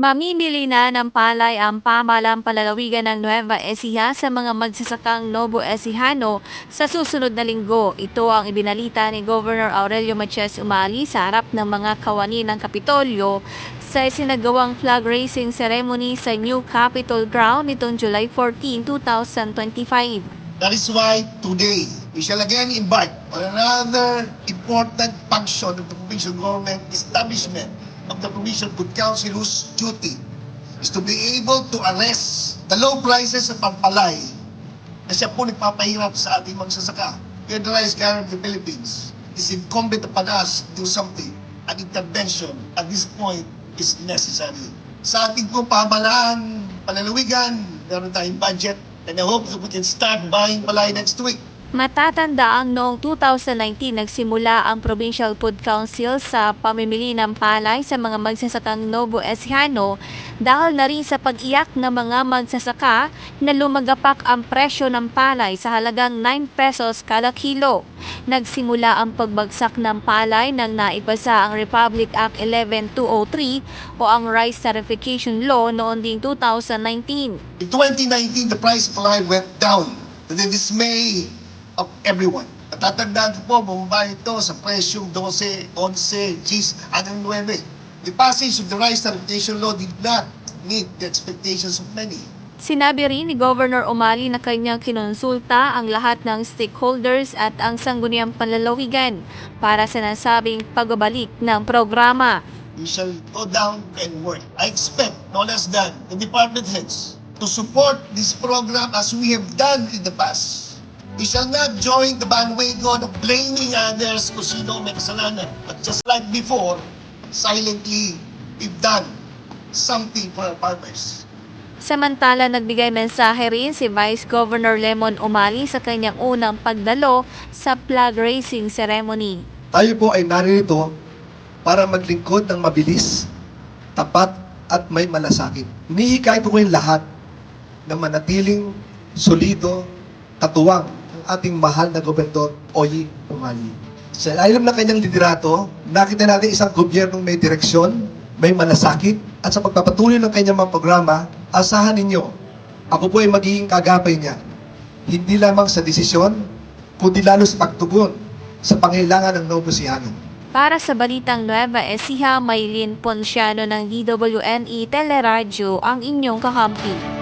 Mamimili na ng palay ang pamalang palalawigan ng Nueva Ecija sa mga magsasakang Novo Ecijano sa susunod na linggo. Ito ang ibinalita ni Governor Aurelio Matias Umali sa harap ng mga kawani ng Kapitolyo sa isinagawang flag raising ceremony sa New Capitol Ground nitong July 14, 2025. That is why today we shall again embark on another important function of the provincial government establishment of the Provincial Food Council whose duty is to be able to arrest the low prices of palay na siya po nagpapahirap sa ating magsasaka. Rice carrier of the Philippines. Is incumbent upon us to do something. An intervention at this point is necessary. Sa ating po pamalaan, palalawigan, meron tayong budget and I hope we can start buying palay next week. Matatanda ang noong 2019 nagsimula ang Provincial Food Council sa pamimili ng palay sa mga magsasakang Novo Ecijano dahil na rin sa pag-iyak ng mga magsasaka na lumagapak ang presyo ng palay sa halagang 9 pesos kada kilo. Nagsimula ang pagbagsak ng palay nang naipasa ang Republic Act 11203 o ang Rice Tarification Law noong ding 2019. In 2019, the price of palay went down to the dismay of everyone. Natatandaan ko po, bumaba ito sa presyong 12, 11, 10, hanggang 9. The passage of the Rice Tarification Law did not meet the expectations of many. Sinabi rin ni Governor Umali na kanyang kinonsulta ang lahat ng stakeholders at ang sangguniang panlalawigan para sa nasabing pagbabalik ng programa. We shall go down and work. I expect, no less than, the department heads to support this program as we have done in the past. We shall not join the bandwagon of blaming others kung sino may kasalanan. But just like before, silently, we've done something for our farmers. Samantala, nagbigay mensahe rin si Vice Governor Lemon Umali sa kanyang unang pagdalo sa flag raising ceremony. Tayo po ay narito para maglingkod ng mabilis, tapat at may malasakit. Hinihikay po kayong lahat na manatiling solido, katuwang ang ating mahal na gobernador, Oyi Umali. Sa ilalim ng kanyang liderato, nakita natin isang gobyernong may direksyon, may malasakit, at sa pagpapatuloy ng kanyang mga programa, asahan ninyo, ako po ay magiging kagapay niya. Hindi lamang sa desisyon, kundi lalo sa pagtugon sa pangailangan ng Novo Siano. Para sa Balitang Nueva Ecija, Maylin Ponciano ng DWNE Teleradyo ang inyong kakampi.